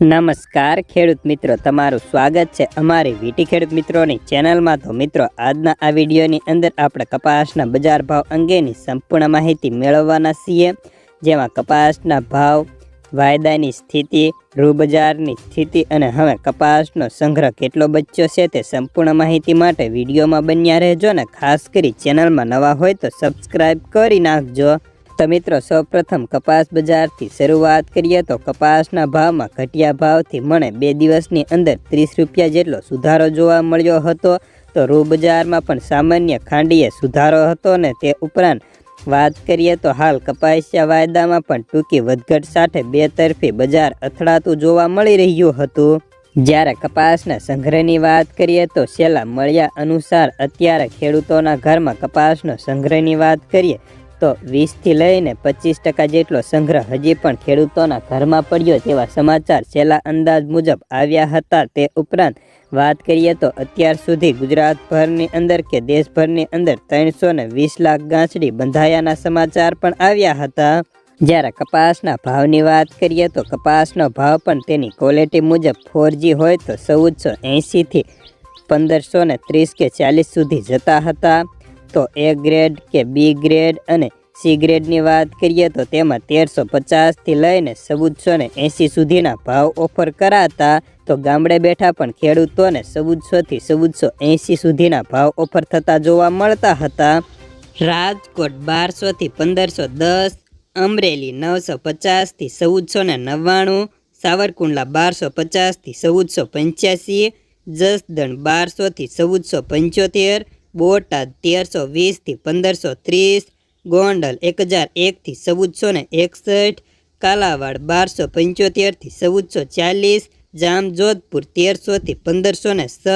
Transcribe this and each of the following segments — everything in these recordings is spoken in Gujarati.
નમસ્કાર ખેડૂત મિત્રો, તમારું સ્વાગત છે અમારી વીટી ખેડૂત મિત્રોની ચેનલમાં. તો મિત્રો, આજના આ વિડીયોની અંદર આપણે કપાસના બજાર ભાવ અંગેની સંપૂર્ણ માહિતી મેળવવાના છીએ. જેમાં કપાસના ભાવ, વાયદાની સ્થિતિ, રૂબજારની સ્થિતિ અને હવે કપાસનો સંગ્રહ કેટલો બચ્યો છે તે સંપૂર્ણ માહિતી માટે વિડીયોમાં બન્યા રહેજો ને ખાસ કરી ચેનલમાં નવા હોય તો સબસ્ક્રાઈબ કરી નાખજો. તો મિત્રો, સૌપ્રથમ કપાસ બજારથી શરૂઆત કરીએ તો કપાસના ભાવમાં ઘટિયા ભાવથી મને બે દિવસની અંદર ત્રીસ રૂપિયા જેટલો સુધારો જોવા મળ્યો હતો. તો રૂ બજારમાં પણ સામાન્ય ખાંડીએ સુધારો હતો ને તે ઉપરાંત વાત કરીએ તો હાલ કપાસિયા વાયદામાં પણ ટૂંકી વધઘટ સાથે બે તરફી બજાર અથડાતું જોવા મળી રહ્યું હતું. જ્યારે કપાસના સંગ્રહની વાત કરીએ તો છેલ્લા મળ્યા અનુસાર અત્યારે ખેડૂતોના ઘરમાં કપાસનો સંગ્રહની વાત કરીએ તો વીસથી લઈને પચીસ ટકા જેટલો સંગ્રહ હજી પણ ખેડૂતોના ઘરમાં પડ્યો તેવા સમાચાર છેલ્લા અંદાજ મુજબ આવ્યા હતા તે ઉપરાંત વાત કરીએ તો અત્યાર સુધી ગુજરાતભરની અંદર કે દેશભરની અંદર ત્રણસો ને વીસ લાખ ગાંસડી બંધાયાના સમાચાર પણ આવ્યા હતા. જ્યારે કપાસના ભાવની વાત કરીએ તો કપાસનો ભાવ પણ તેની ક્વોલિટી મુજબ ફોરજી હોય તો ચૌદસો એંશીથી પંદરસો ને ત્રીસ કે ચાલીસ સુધી જતા હતા. તો એ ગ્રેડ કે બી ગ્રેડ અને સી ગ્રેડની વાત કરીએ તો તેમાં તેરસો પચાસથી લઈને ચૌદસો ને એંસી સુધીના ભાવ ઓફર કરાતા તો ગામડે બેઠા પણ ખેડૂતોને ચૌદસોથી ચૌદસો એંસી સુધીના ભાવ ઓફર થતા જોવા મળતા હતા. રાજકોટ બારસોથી પંદરસો દસ, અમરેલી નવસો પચાસથી ચૌદસો ને નવ્વાણું, સાવરકુંડલા બારસો પચાસથી ચૌદસો પંચ્યાસી, જસદણ બારસોથી ચૌદસો પંચોતેર બોટાદ તેરસો વીસથી પંદરસો ત્રીસ, ગોંડલ એક હજાર એકથી ચૌદસો ને એકસઠ, કાલાવાડ બારસો પંચોતેરથી ચૌદસો ચાલીસ, જામજોધપુર તેરસોથી પંદરસો ને છ,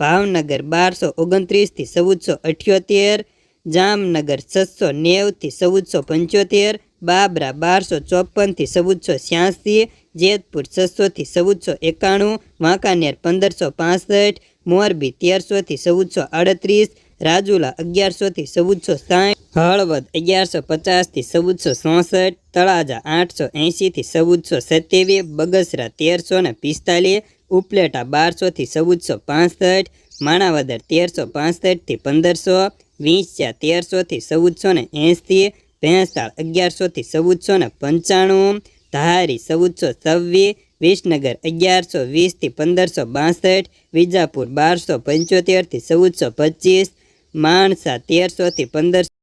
ભાવનગર બારસો ઓગણત્રીસથી ચૌદસો અઠ્યોતેર, જામનગર છસો નેવથી ચૌદસો પંચોતેર, બાબરા બારસો ચોપનથી ચૌદસો છ્યાસી, જેતપુર છસોથી ચૌદસો એકાણું, વાંકાનેર પંદરસો પાસઠ મોરબી તેરસોથી ચૌદસો આડત્રીસ, રાજુલા અગિયારસોથી ચૌદસો સાઠ હળવદ અગિયારસો પચાસથી ચૌદસો ચોસઠ તળાજા આઠસો એંશીથી ચૌદસો સત્યાવીસ, બગસરા તેરસો ને પિસ્તાલીસ, ઉપલેટા બારસોથી ચૌદસો પાસઠ, માણાવદર તેરસો પાસઠથી પંદરસો, વીંસ્યા તેરસોથી ચૌદસો ને એંશી, ભેંસાળ અગિયારસોથી ચૌદસો ને પંચાણું, ધારી ચૌદસો છવ્વીસ વિસનગર અગિયારસો વીસથી પંદરસો બાસઠ વિજાપુર બારસો પંચોતેરથી ચૌદસો પચીસ માણસા તેરસોથી પંદરસો